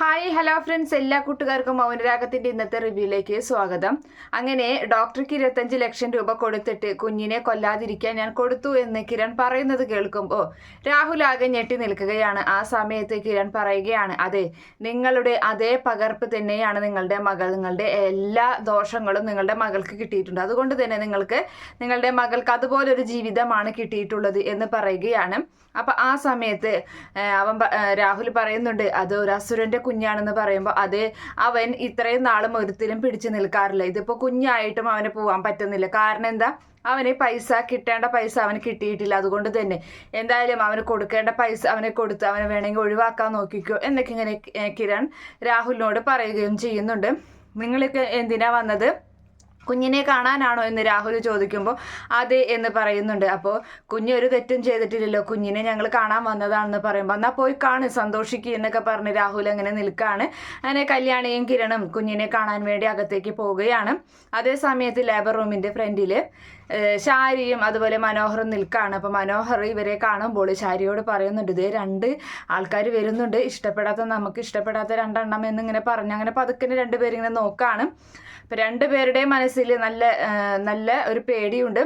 Hi hello friends. എല്ലാ കൂട്ടുകാർക്കും മൗനരാഗത്തിന്റെ ഇന്നത്തെ റിവ്യൂയിലേക്ക് സ്വാഗതം. അങ്ങനെ ഡോക്ടർക്ക് ഇരുപത്തഞ്ച് ലക്ഷം രൂപ കൊടുത്തിട്ട് കുഞ്ഞിനെ കൊല്ലാതിരിക്കാൻ ഞാൻ കൊടുത്തു എന്ന് കിരൺ പറയുന്നത് കേൾക്കുമ്പോൾ രാഹുൽ ആകെ ഞെട്ടി നിൽക്കുകയാണ്. ആ സമയത്ത് കിരൺ പറയുകയാണ് അതെ നിങ്ങളുടെ അതേ പകർപ്പ് തന്നെയാണ് നിങ്ങളുടെ മകൾ. നിങ്ങളുടെ എല്ലാ ദോഷങ്ങളും നിങ്ങളുടെ മകൾക്ക് കിട്ടിയിട്ടുണ്ട്. അതുകൊണ്ട് തന്നെ നിങ്ങൾക്ക് നിങ്ങളുടെ മകൾക്ക് അതുപോലൊരു ജീവിതമാണ് കിട്ടിയിട്ടുള്ളത് എന്ന് പറയുകയാണ്. അപ്പൊ ആ സമയത്ത് അവൻ രാഹുൽ പറയുന്നുണ്ട് അത് ഒരു അസുരന്റെ കുഞ്ഞാണെന്ന് പറയുമ്പോൾ അത് അവൻ ഇത്രയും നാളും ഒരുത്തിലും പിടിച്ചു നിൽക്കാറില്ല. ഇതിപ്പോൾ കുഞ്ഞായിട്ടും അവന് പോകാൻ പറ്റുന്നില്ല. കാരണം എന്താ? അവന് പൈസ കിട്ടേണ്ട പൈസ അവന് കിട്ടിയിട്ടില്ല. അതുകൊണ്ട് തന്നെ എന്തായാലും അവന് കൊടുക്കേണ്ട പൈസ അവനെ കൊടുത്ത് അവനെ വേണമെങ്കിൽ ഒഴിവാക്കാൻ നോക്കിക്കോ എന്നൊക്കെ ഇങ്ങനെ കിരൺ രാഹുലിനോട് പറയുകയും ചെയ്യുന്നുണ്ട്. നിങ്ങളൊക്കെ എന്തിനാ വന്നത്? കുഞ്ഞിനെ കാണാനാണോ എന്ന് രാഹുൽ ചോദിക്കുമ്പോൾ അതെ എന്ന് പറയുന്നുണ്ട്. അപ്പോൾ കുഞ്ഞ് ഒരു തെറ്റും ചെയ്തിട്ടില്ലല്ലോ കുഞ്ഞിനെ ഞങ്ങൾ കാണാൻ വന്നതാണെന്ന് പറയുമ്പോൾ എന്നാൽ പോയി കാണ് സന്തോഷിക്കുക എന്നൊക്കെ പറഞ്ഞ് രാഹുൽ അങ്ങനെ നിൽക്കുകയാണ് അങ്ങനെ കല്യാണിയും കിരണും കുഞ്ഞിനെ കാണാൻ വേണ്ടി അകത്തേക്ക് പോവുകയാണ്. അതേ സമയത്ത് ലേബർ റൂമിന്റെ ഫ്രണ്ടിൽ ശാരിയും അതുപോലെ മനോഹറും നിൽക്കുകയാണ് അപ്പോൾ മനോഹർ ഇവരെ കാണുമ്പോൾ ശാരിയോട് പറയുന്നുണ്ട് ഇതേ രണ്ട് ആൾക്കാർ വരുന്നുണ്ട്. ഇഷ്ടപ്പെടാത്ത നമുക്ക് ഇഷ്ടപ്പെടാത്ത രണ്ടെണ്ണം എന്നിങ്ങനെ പറഞ്ഞു അങ്ങനെ പതുക്കെ രണ്ടുപേരിങ്ങനെ നോക്കുകയാണ് അപ്പം രണ്ടുപേരുടെയും മനസ്സിൽ നല്ല നല്ല ഒരു പേടിയുണ്ട്.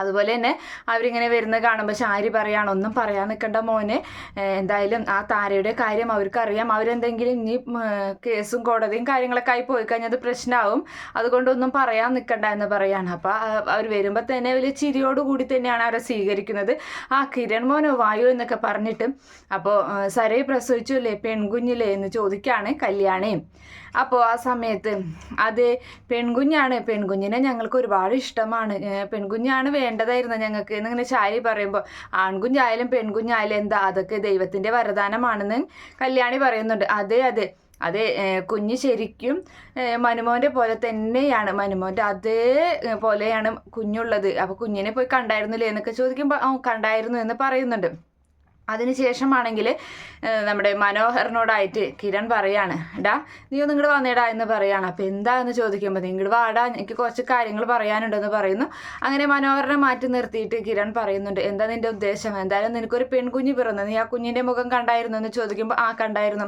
അതുപോലെ തന്നെ അവരിങ്ങനെ വരുന്നത് കാണുമ്പോൾ ശാരി പറയാണ് ഒന്നും പറയാൻ നിൽക്കണ്ട മോനെ. എന്തായാലും ആ താരയുടെ കാര്യം അവർക്കറിയാം. അവരെന്തെങ്കിലും ഇനി കേസും കോടതിയും കാര്യങ്ങളൊക്കെ ആയി പോയി കഴിഞ്ഞാൽ അത് പ്രശ്നമാവും അതുകൊണ്ടൊന്നും പറയാൻ നിൽക്കണ്ട എന്ന് പറയാണ്. അപ്പോൾ അവർ വരുമ്പോൾ തന്നെ വലിയ ചിരിയോടുകൂടി തന്നെയാണ് അവരെ സ്വീകരിക്കുന്നത്. ആ കിരൺ മോനോ വായു എന്നൊക്കെ പറഞ്ഞിട്ട് അപ്പോൾ സരയെ പ്രസവിച്ചില്ലേ പെൺകുഞ്ഞില്ലേ എന്ന് ചോദിക്കുകയാണ് കല്യാണിയും അപ്പോൾ ആ സമയത്ത് അത് പെൺകുഞ്ഞാണ്. പെൺകുഞ്ഞിനെ ഞങ്ങൾക്ക് ഒരുപാട് ഇഷ്ടമാണ്. പെൺകുഞ്ഞാണ് വേണ്ടതായിരുന്നു ഞങ്ങൾക്ക്. എന്നിങ്ങനെ ചാരി പറയുമ്പോൾ ആൺകുഞ്ഞായാലും പെൺകുഞ്ഞായാലും എന്താ അതൊക്കെ ദൈവത്തിന്റെ വരദാനമാണെന്ന് കല്യാണി പറയുന്നുണ്ട്. അതെ അതെ. അതെ കുഞ്ഞ് ശരിക്കും മനുമോന്റെ പോലെ തന്നെയാണ്. മനുമോന്റെ അതേ പോലെയാണ് കുഞ്ഞുള്ളത്. അപ്പോൾ കുഞ്ഞിനെ പോയി കണ്ടായിരുന്നില്ലേ എന്നൊക്കെ ചോദിക്കുമ്പോൾ കണ്ടായിരുന്നു എന്ന് പറയുന്നുണ്ട്. അതിനുശേഷമാണെങ്കിൽ നമ്മുടെ മനോഹരനോടായിട്ട് കിരൺ പറയാണ് എടാ നീ ഒന്ന് ഇങ്ങോട്ട് വന്നേടാ എന്ന് പറയാണ്. അപ്പം എന്താന്ന് ചോദിക്കുമ്പോൾ നിങ്ങൾ വാടാ എനിക്ക് കുറച്ച് കാര്യങ്ങൾ പറയാനുണ്ടെന്ന് പറയുന്നു. അങ്ങനെ മനോഹരനെ മാറ്റി നിർത്തിയിട്ട് കിരൺ പറയുന്നുണ്ട് എന്താ നിന്റെ ഉദ്ദേശം? എന്തായാലും നിനക്കൊരു പെൺകുഞ്ഞ് പിറന്നു. നീ ആ കുഞ്ഞിന്റെ മുഖം കണ്ടായിരുന്നു? എന്ന് ചോദിക്കുമ്പോൾ ആ കണ്ടായിരുന്നു.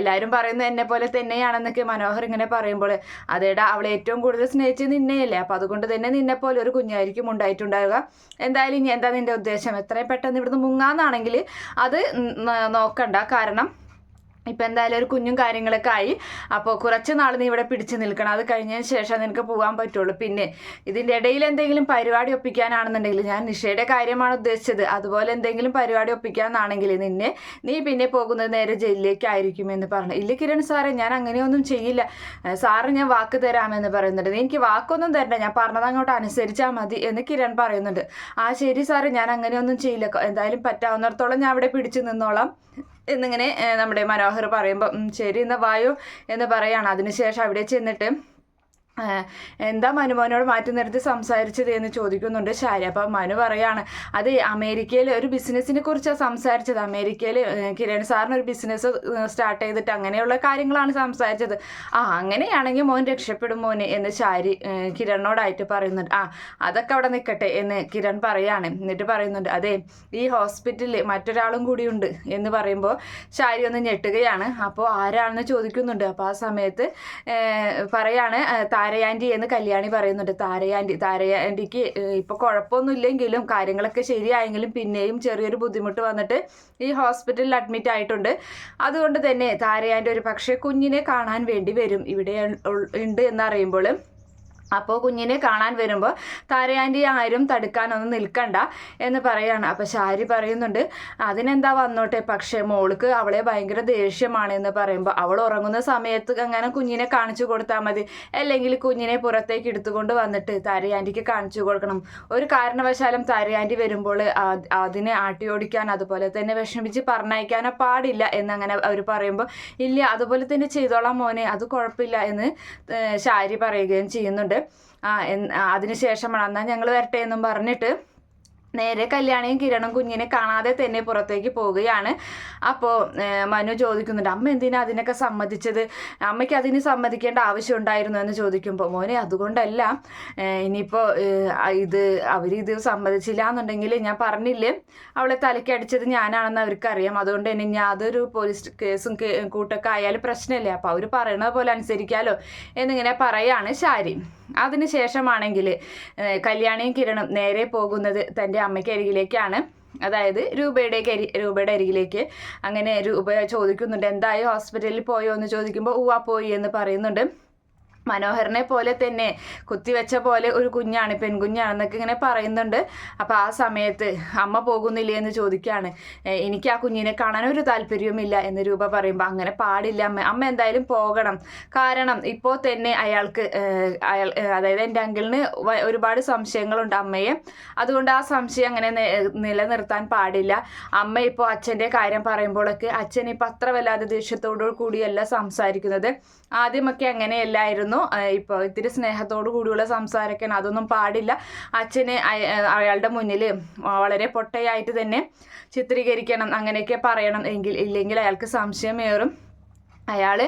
എല്ലാവരും പറയുന്നത് എന്നെ പോലെ തന്നെയാണെന്നൊക്കെ മനോഹർ ഇങ്ങനെ പറയുമ്പോൾ അതേടാ അവളെ ഏറ്റവും കൂടുതൽ സ്നേഹിച്ചത് നിന്നെയല്ലേ. അപ്പം അതുകൊണ്ട് തന്നെ നിന്നെ പോലെ ഒരു കുഞ്ഞായിരിക്കും ഉണ്ടായിട്ടുണ്ടാവുക. എന്തായാലും ഇനി എന്താ നിന്റെ ഉദ്ദേശം? എത്രയും പെട്ടെന്ന് ഇവിടുന്ന് മുങ്ങാന്നാണെങ്കിൽ അത് നോക്കണ്ട. കാരണം ഇപ്പം എന്തായാലും ഒരു കുഞ്ഞും കാര്യങ്ങളൊക്കെ ആയി. അപ്പോൾ കുറച്ച് നാൾ നീ ഇവിടെ പിടിച്ചു നിൽക്കണം. അത് കഴിഞ്ഞതിന് ശേഷം നിനക്ക് പോകാൻ പറ്റുള്ളൂ. പിന്നെ ഇതിന്റെ ഇടയിൽ എന്തെങ്കിലും പരിപാടി ഒപ്പിക്കാനാണെന്നുണ്ടെങ്കിൽ ഞാൻ നിഷയുടെ കാര്യമാണ് ഉദ്ദേശിച്ചത്. അതുപോലെ എന്തെങ്കിലും പരിപാടി ഒപ്പിക്കാന്നാണെങ്കിൽ നിന്നെ നീ പിന്നെ പോകുന്നത് നേരെ ജയിലിലേക്കായിരിക്കും എന്ന് പറഞ്ഞു. ഇല്ല കിരൺ സാറേ ഞാൻ അങ്ങനെയൊന്നും ചെയ്യില്ല. സാറ് ഞാൻ വാക്ക് തരാമെന്ന് പറയുന്നുണ്ട്. നീ എനിക്ക് വാക്കൊന്നും തരണ്ട. ഞാൻ പറഞ്ഞത് അങ്ങോട്ട് അനുസരിച്ചാൽ മതി എന്ന് കിരൺ പറയുന്നുണ്ട്. ആ ശരി സാറേ ഞാൻ അങ്ങനെയൊന്നും ചെയ്യില്ല. എന്തായാലും പറ്റാവുന്നിടത്തോളം ഞാൻ അവിടെ പിടിച്ചു നിന്നോളാം. എന്നിങ്ങനെ നമ്മുടെ മനോഹർ പറയുമ്പോൾ ശരി എന്നാൽ വായു എന്ന് പറയാണ്. അതിനുശേഷം അവിടെ ചെന്നിട്ട് എന്താ മനുമോനോട് മാറ്റി നിർത്തി സംസാരിച്ചത് എന്ന് ചോദിക്കുന്നുണ്ട് ശാരി. അപ്പം മനു പറയാണ് അത് അമേരിക്കയിൽ ഒരു ബിസിനസ്സിനെ കുറിച്ചാണ് സംസാരിച്ചത്. അമേരിക്കയിൽ കിരൺ സാറിന് ഒരു ബിസിനസ് സ്റ്റാർട്ട് ചെയ്തിട്ട് അങ്ങനെയുള്ള കാര്യങ്ങളാണ് സംസാരിച്ചത്. ആ അങ്ങനെയാണെങ്കിൽ മോൻ രക്ഷപ്പെടും മോന് എന്ന് ശാരി കിരണിനോടായിട്ട് പറയുന്നുണ്ട്. ആ അതൊക്കെ അവിടെ നിൽക്കട്ടെ എന്ന് കിരൺ പറയാണ്. എന്നിട്ട് പറയുന്നുണ്ട് അതെ ഈ ഹോസ്പിറ്റലിൽ മറ്റൊരാളും കൂടിയുണ്ട്. എന്ന് പറയുമ്പോൾ ശാരി ഒന്ന് ഞെട്ടുകയാണ്. അപ്പോൾ ആരാണെന്ന് ചോദിക്കുന്നുണ്ട്. അപ്പോൾ ആ സമയത്ത് പറയാണ് ഏഹ്, താരയാന്റി എന്ന് കല്യാണി പറയുന്നുണ്ട്. താരയാന്റി താരയാന്റിക്ക് ഇപ്പോൾ കുഴപ്പമൊന്നുമില്ലെങ്കിലും കാര്യങ്ങളൊക്കെ ശരിയായെങ്കിലും പിന്നെയും ചെറിയൊരു ബുദ്ധിമുട്ട് വന്നിട്ട് ഈ ഹോസ്പിറ്റലിൽ അഡ്മിറ്റ് ആയിട്ടുണ്ട്. അതുകൊണ്ട് തന്നെ താരയാന്റി ഒരു പക്ഷേ കുഞ്ഞിനെ കാണാൻ വേണ്ടി വരും. ഇവിടെ ഉണ്ട് എന്നറിയുമ്പോൾ അപ്പോൾ കുഞ്ഞിനെ കാണാൻ വരുമ്പോൾ താരയാന്റെ ആരും തടുക്കാനൊന്നും നിൽക്കണ്ട എന്ന് പറയാണ്. അപ്പോൾ ശാരി പറയുന്നുണ്ട് അതിനെന്താ വന്നോട്ടെ പക്ഷേ മോൾക്ക് അവളെ ഭയങ്കര ദേഷ്യമാണ് എന്ന് പറയുമ്പോൾ അവൾ ഉറങ്ങുന്ന സമയത്ത് അങ്ങനെ കുഞ്ഞിനെ കാണിച്ചു കൊടുത്താൽ മതി. അല്ലെങ്കിൽ കുഞ്ഞിനെ പുറത്തേക്ക് എടുത്തുകൊണ്ട് വന്നിട്ട് താരയാന്റിക്ക് കാണിച്ചു കൊടുക്കണം ഒരു കാരണവശാലും താരയാന്റി വരുമ്പോൾ അതിനെ ആട്ടിയോടിക്കാൻ അതുപോലെ തന്നെ വിഷമിച്ച് പറഞ്ഞയക്കാനോ പാടില്ല എന്നങ്ങനെ അവർ പറയുമ്പോൾ ഇല്ല അതുപോലെ തന്നെ ചെയ്തോളാം മോനെ അത് കുഴപ്പമില്ല എന്ന് ശാരി പറയുകയും ചെയ്യുന്നുണ്ട്. അതിനുശേഷമാണ് എന്നാൽ ഞങ്ങൾ വരട്ടെ എന്നും പറഞ്ഞിട്ട് നേരെ കല്യാണിയും കിരണും കുഞ്ഞിനെ കാണാതെ തന്നെ പുറത്തേക്ക് പോവുകയാണ്. അപ്പോൾ മനു ചോദിക്കുന്നുണ്ട് അമ്മ എന്തിനാ അതിനൊക്കെ സമ്മതിച്ചത്? അമ്മയ്ക്ക് അതിന് സമ്മതിക്കേണ്ട ആവശ്യം ഉണ്ടായിരുന്നു എന്ന് ചോദിക്കുമ്പോൾ മോനെ അതുകൊണ്ടല്ല. ഇനിയിപ്പോൾ ഇത് അവരിത് സമ്മതിച്ചില്ല എന്നുണ്ടെങ്കിൽ ഞാൻ പറഞ്ഞില്ലേ? അവളെ തലയ്ക്ക് ഞാനാണെന്ന് അവർക്കറിയാം. അതുകൊണ്ട് തന്നെ ഞാൻ അതൊരു പോലീസ് കേസും കൂട്ടൊക്കെ ആയാലും പ്രശ്നമില്ല അപ്പോൾ അവർ പറയണത് പോലെ അനുസരിക്കാമല്ലോ എന്നിങ്ങനെ പറയാണ് ശാരി. അതിനുശേഷമാണെങ്കിൽ കല്യാണിയും കിരണും നേരെ പോകുന്നത് തന്റെ അമ്മയ്ക്ക് അരികിലേക്കാണ്. അതായത് രൂപയുടെ രൂപയുടെ അരികിലേക്ക്. അങ്ങനെ രൂപ ചോദിക്കുന്നുണ്ട് എന്തായി ഹോസ്പിറ്റലിൽ പോയോ എന്ന് ചോദിക്കുമ്പോൾ ഊവാ പോയി എന്ന് പറയുന്നുണ്ട്. മനോഹരനെ പോലെ തന്നെ കുത്തിവെച്ച പോലെ ഒരു കുഞ്ഞാണ് പെൺകുഞ്ഞാണെന്നൊക്കെ ഇങ്ങനെ പറയുന്നുണ്ട്. അപ്പോൾ ആ സമയത്ത് അമ്മ പോകുന്നില്ലേ എന്ന് ചോദിക്കുകയാണ്. എനിക്ക് ആ കുഞ്ഞിനെ കാണാൻ ഒരു താല്പര്യവുമില്ല എന്ന് രൂപ പറയുമ്പോൾ അങ്ങനെ പാടില്ല അമ്മ. അമ്മ എന്തായാലും പോകണം. കാരണം ഇപ്പോൾ തന്നെ അയാൾക്ക് അയാൾ അതായത് എന്റെ അങ്കിളിന് ഒരുപാട് സംശയങ്ങളുണ്ട് അമ്മയെ. അതുകൊണ്ട് ആ സംശയം അങ്ങനെ നിലനിർത്താൻ പാടില്ല. അമ്മ ഇപ്പോൾ അച്ഛന്റെ കാര്യം പറയുമ്പോഴൊക്കെ അച്ഛൻ ഇപ്പോൾ അത്ര വല്ലാതെ ദേഷ്യത്തോടു കൂടിയല്ല സംസാരിക്കുന്നത്. ആദ്യമൊക്കെ അങ്ങനെയല്ലായിരുന്നു. ഇപ്പൊ ഇത്തിരി സ്നേഹത്തോടു കൂടിയുള്ള സംസാരമൊക്കെയാണ്. അതൊന്നും പാടില്ല. അച്ഛനെ അയാളുടെ മുന്നിൽ വളരെ പൊട്ടയായിട്ട് തന്നെ ചിത്രീകരിക്കണം അങ്ങനെയൊക്കെ പറയണം. എങ്കിൽ ഇല്ലെങ്കിൽ അയാൾക്ക് സംശയമേറും. അയാൾ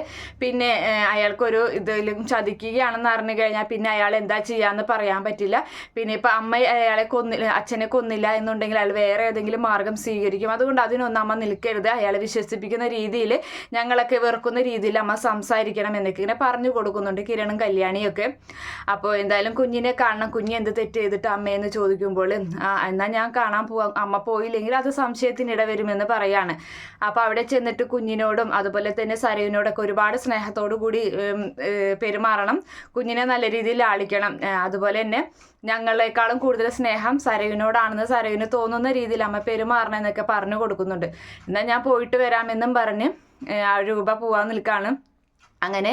പിന്നെ അയാൾക്കൊരു ഇതിലും ചതിക്കുകയാണെന്ന് അറിഞ്ഞു കഴിഞ്ഞാൽ പിന്നെ അയാൾ എന്താ ചെയ്യാന്ന് പറയാൻ പറ്റില്ല. പിന്നെ ഇപ്പം അമ്മ അയാളെ കൊന്നില്ല അച്ഛനെ കൊന്നില്ല എന്നുണ്ടെങ്കിൽ അയാൾ വേറെ ഏതെങ്കിലും മാർഗം സ്വീകരിക്കും. അതുകൊണ്ട് അതിനൊന്നും അമ്മ നിൽക്കരുത്. അയാളെ വിശ്വസിപ്പിക്കുന്ന രീതിയിൽ ഞങ്ങളൊക്കെ വെറുക്കുന്ന രീതിയിൽ അമ്മ സംസാരിക്കണം എന്നൊക്കെ ഇങ്ങനെ പറഞ്ഞു കൊടുക്കുന്നുണ്ട് കിരണും കല്യാണിയൊക്കെ. അപ്പോൾ എന്തായാലും കുഞ്ഞിനെ കാണണം. കുഞ്ഞ് എന്ത് തെറ്റ് ചെയ്തിട്ട് അമ്മയെന്ന് ചോദിക്കുമ്പോൾ എന്നാൽ ഞാൻ കാണാൻ പോവാം അമ്മ പോയില്ലെങ്കിൽ അത് സംശയത്തിനിട വരുമെന്ന് പറയാണ്. അപ്പോൾ അവിടെ ചെന്നിട്ട് കുഞ്ഞിനോടും അതുപോലെ തന്നെ സരയു കുഞ്ഞിനോടൊക്കെ ഒരുപാട് സ്നേഹത്തോടു കൂടി പെരുമാറണം. കുഞ്ഞിനെ നല്ല രീതിയിൽ ആളിക്കണം. അതുപോലെ തന്നെ ഞങ്ങളെക്കാളും കൂടുതൽ സ്നേഹം സരയുവിനോടാണെന്ന് സരയുവിന് തോന്നുന്ന രീതിയിൽ അമ്മ പെരുമാറണം എന്നൊക്കെ പറഞ്ഞു കൊടുക്കുന്നുണ്ട്. എന്നാൽ ഞാൻ പോയിട്ട് വരാമെന്നും പറഞ്ഞ് രൂപ പോവാൻ നിൽക്കാണ്. അങ്ങനെ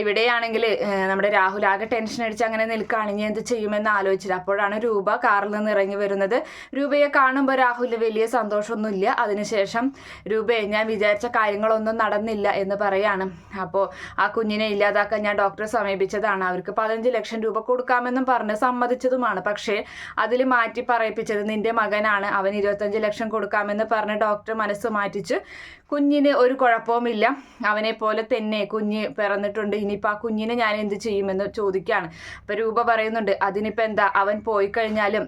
ഇവിടെയാണെങ്കിൽ നമ്മുടെ രാഹുൽ ആകെ ടെൻഷൻ അടിച്ച് അങ്ങനെ നിൽക്കുകയാണെങ്കിൽ എന്ത് ചെയ്യുമെന്ന് ആലോചിച്ചത് അപ്പോഴാണ് രൂപ കാറിൽ നിന്ന് ഇറങ്ങി വരുന്നത്. രൂപയെ കാണുമ്പോൾ രാഹുലിന് വലിയ സന്തോഷമൊന്നുമില്ല. അതിനുശേഷം രൂപയെ ഞാൻ വിചാരിച്ച കാര്യങ്ങളൊന്നും നടന്നില്ല എന്ന് പറയാണ്. അപ്പോൾ ആ കുഞ്ഞിനെ ഇല്ലാതാക്കാൻ ഞാൻ ഡോക്ടറെ സമീപിച്ചതാണ്. അവർക്ക് പതിനഞ്ച് ലക്ഷം രൂപ കൊടുക്കാമെന്നും പറഞ്ഞ് സമ്മതിച്ചതുമാണ്. പക്ഷേ അതിൽ മാറ്റി പറയിപ്പിച്ചത് നിന്റെ മകനാണ്. അവൻ ഇരുപത്തഞ്ച് ലക്ഷം കൊടുക്കാമെന്ന് പറഞ്ഞ് ഡോക്ടർ മനസ്സ് മാറ്റിച്ച് കുഞ്ഞിന് ഒരു കുഴപ്പവുമില്ല. അവനെ പോലെ തന്നെ കുഞ്ഞ് പിറന്നിട്ടുണ്ട്. ഇനിയിപ്പോൾ ആ കുഞ്ഞിനെ ഞാൻ എന്ത് ചെയ്യുമെന്ന് ചോദിക്കുകയാണ് അപ്പോൾ രൂപ പറയുന്നുണ്ട് അതിനിപ്പോൾ എന്താ? അവൻ പോയി കഴിഞ്ഞാലും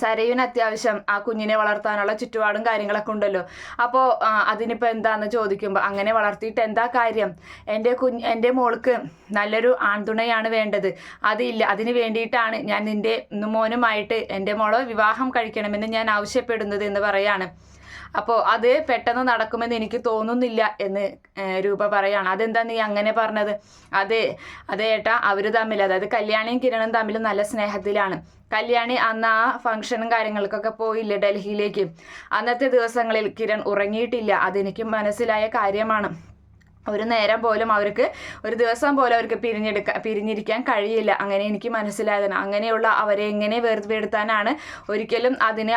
സരയുവിന് അത്യാവശ്യം ആ കുഞ്ഞിനെ വളർത്താനുള്ള ചുറ്റുപാടും കാര്യങ്ങളൊക്കെ ഉണ്ടല്ലോ. അപ്പോൾ അതിനിപ്പോൾ എന്താന്ന് ചോദിക്കുമ്പോൾ അങ്ങനെ വളർത്തിയിട്ട് എന്താ കാര്യം? എന്റെ കുഞ്ഞ് എന്റെ മോൾക്ക് നല്ലൊരു ആൺതുണയാണ് വേണ്ടത്. അതില്ല അതിന് വേണ്ടിയിട്ടാണ് ഞാൻ നിന്റെ മോനുമായിട്ട് എന്റെ മോളെ വിവാഹം കഴിക്കണമെന്ന് ഞാൻ ആവശ്യപ്പെടുന്നത് എന്ന് പറയാണ്. അപ്പോൾ അത് പെട്ടെന്ന് നടക്കുമെന്ന് എനിക്ക് തോന്നുന്നില്ല എന്ന് രൂപ പറയാണ്. അതെന്താ നീ അങ്ങനെ പറഞ്ഞത്? അതെ അതെ ഏട്ടാ അവർ തമ്മിൽ അതായത് കല്യാണിയും കിരണും തമ്മിൽ നല്ല സ്നേഹത്തിലാണ്. കല്യാണി അന്ന് ആ ഫംഗ്ഷനും കാര്യങ്ങൾക്കൊക്കെ പോയില്ല ഡൽഹിയിലേക്ക്. അന്നത്തെ ദിവസങ്ങളിൽ കിരൺ ഉറങ്ങിയിട്ടില്ല. അതെനിക്ക് മനസ്സിലായ കാര്യമാണ്. ഒരു നേരം പോലും അവർക്ക് ഒരു ദിവസം പോലും അവർക്ക് പിരിഞ്ഞെടുക്കാൻ പിരിഞ്ഞിരിക്കാൻ കഴിയില്ല. അങ്ങനെ എനിക്ക് മനസ്സിലായതാണ്. അങ്ങനെയുള്ള അവരെ എങ്ങനെ വേർതിപ്പെടുത്താനാണ് ഒരിക്കലും അതിനെ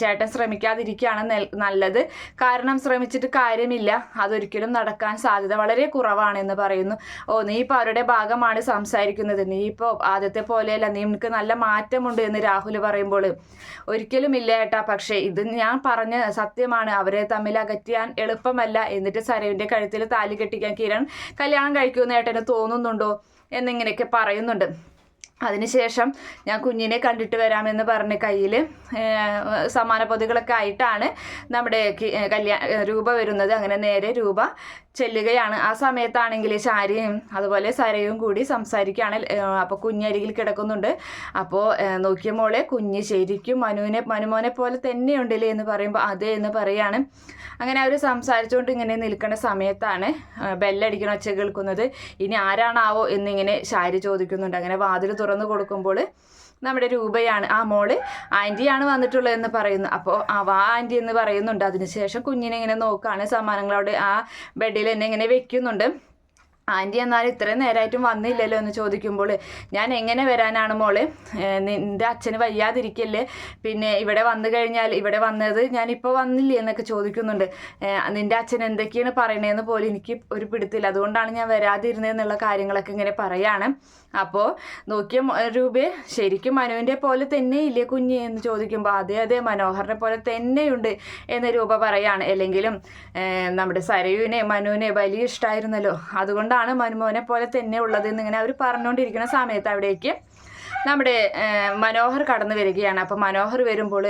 ചേട്ടൻ ശ്രമിക്കാതിരിക്കുകയാണ് നല്ലത്. കാരണം ശ്രമിച്ചിട്ട് കാര്യമില്ല. അതൊരിക്കലും നടക്കാൻ സാധ്യത വളരെ കുറവാണെന്ന് പറയുന്നു. ഓ നീ ഇപ്പോൾ അവരുടെ ഭാഗമാണ് സംസാരിക്കുന്നത്. നീ ഇപ്പോൾ ആദ്യത്തെ പോലെയല്ല. നീ നിനക്ക് നല്ല മാറ്റമുണ്ട് എന്ന് രാഹുൽ പറയുമ്പോൾ. ഒരിക്കലും ഇല്ല ഏട്ടാ. പക്ഷേ ഇത് ഞാൻ പറഞ്ഞ സത്യമാണ്. അവരെ തമ്മിൽ അകറ്റിയാൻ എളുപ്പമല്ല. എന്നിട്ട് സരവിന്റെ കഴുത്തിൽ താലി കെട്ടിക്കാൻ കിരൺ കല്യാണം കഴിക്കുമെന്ന് ഏട്ടന് തോന്നുന്നുണ്ടോ? എന്നിങ്ങനെയൊക്കെ പറയുന്നുണ്ട്. അതിനുശേഷം ഞാൻ കുഞ്ഞിനെ കണ്ടിട്ട് വരാമെന്ന് പറഞ്ഞ് കയ്യിൽ സമാന പൊതികളൊക്കെ ആയിട്ടാണ് നമ്മുടെ കല്യാ രൂപ വരുന്നത്. അങ്ങനെ നേരെ രൂപ ചെല്ലുകയാണ്. ആ സമയത്താണെങ്കിൽ ശാരിയും അതുപോലെ സരയും കൂടി സംസാരിക്കുകയാണ്. അപ്പോൾ കുഞ്ഞരികിൽ കിടക്കുന്നുണ്ട്. അപ്പോൾ നോക്കിയ മോളെ കുഞ്ഞ് ശരിക്കും മനുവിനെ മനുമോനെ പോലെ തന്നെയുണ്ടല്ലേ എന്ന് പറയുമ്പോൾ അതെ എന്ന് പറയാണ്. അങ്ങനെ അവർ സംസാരിച്ചുകൊണ്ട് ഇങ്ങനെ നിൽക്കുന്ന സമയത്താണ് ബെല്ലടിക്കണ ഒച്ച കേൾക്കുന്നത്. ഇനി ആരാണാവോ എന്നിങ്ങനെ ശാരി ചോദിക്കുന്നുണ്ട്. അങ്ങനെ വാതിൽ തുറന്നു കൊടുക്കുമ്പോൾ നമ്മുടെ രൂപയാണ്. ആ മോൾ ആന്റിയാണ് വന്നിട്ടുള്ളത് എന്ന് പറയുന്നു അപ്പോൾ ആ വാ ആന്റി എന്ന് പറയുന്നുണ്ട്. അതിനുശേഷം കുഞ്ഞിനെ ഇങ്ങനെ നോക്കുകയാണ് സമ്മാനങ്ങളോട് ആ ബെഡിൽ എന്നെ ഇങ്ങനെ വെക്കുന്നുണ്ട്. ആന്റി എന്നാൽ ഇത്രയും നേരമായിട്ടും വന്നില്ലല്ലോ എന്ന് ചോദിക്കുമ്പോൾ ഞാൻ എങ്ങനെ വരാനാണ് മോൾ? നിന്റെ അച്ഛന് വയ്യാതിരിക്കല്ലേ? പിന്നെ ഇവിടെ വന്നു കഴിഞ്ഞാൽ ഇവിടെ വന്നത് ഞാനിപ്പോൾ വന്നില്ലേ എന്നൊക്കെ ചോദിക്കുന്നുണ്ട്. നിന്റെ അച്ഛൻ എന്തൊക്കെയാണ് പറയണതെന്ന് പോലും എനിക്ക് ഒരു പിടുത്തില്ല. അതുകൊണ്ടാണ് ഞാൻ വരാതിരുന്നത് എന്നുള്ള കാര്യങ്ങളൊക്കെ ഇങ്ങനെ പറയാണ്. അപ്പോൾ നോക്കിയ രൂപ ശരിക്കും മനുവിന്റെ പോലെ തന്നെ ഇല്ലേ കുഞ്ഞ് എന്ന് ചോദിക്കുമ്പോൾ അതെ അതെ മനോഹറിനെ പോലെ തന്നെയുണ്ട് എന്ന രൂപ പറയാണ്. അല്ലെങ്കിലും നമ്മുടെ സരയുവിനെ മനുവിനെ വലിയ ഇഷ്ടമായിരുന്നല്ലോ അതുകൊണ്ടാണ് മനുമോനെ പോലെ തന്നെ ഉള്ളത് എന്നിങ്ങനെ അവർ പറഞ്ഞുകൊണ്ടിരിക്കുന്ന സമയത്ത് അവിടേക്ക് നമ്മുടെ മനോഹർ കടന്നു വരികയാണ്. അപ്പം മനോഹർ വരുമ്പോൾ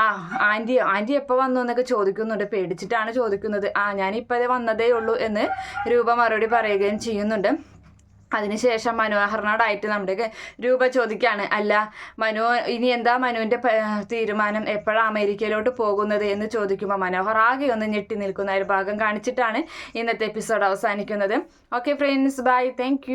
ആ ആന്റി ആന്റി എപ്പോൾ വന്നു എന്നൊക്കെ ചോദിക്കുന്നുണ്ട്. പേടിച്ചിട്ടാണ് ചോദിക്കുന്നത്. ആ ഞാനിപ്പോൾ വന്നതേ ഉള്ളൂ എന്ന് രൂപ മറുപടി പറയുകയും ചെയ്യുന്നുണ്ട്. അതിനുശേഷം മനോഹറിനോടായിട്ട് നമ്മുടെ രൂപ ചോദിക്കുകയാണ് അല്ല മനു ഇനി എന്താ മനുവിന്റെ തീരുമാനം? എപ്പോഴാണ് അമേരിക്കയിലോട്ട് പോകുന്നത്? എന്ന് ചോദിക്കുമ്പോൾ മനോഹർ ആകെ ഒന്ന് ഞെട്ടി നിൽക്കുന്ന ഒരു ഭാഗം കാണിച്ചിട്ടാണ് ഇന്നത്തെ എപ്പിസോഡ് അവസാനിക്കുന്നത്. Okay friends bye thank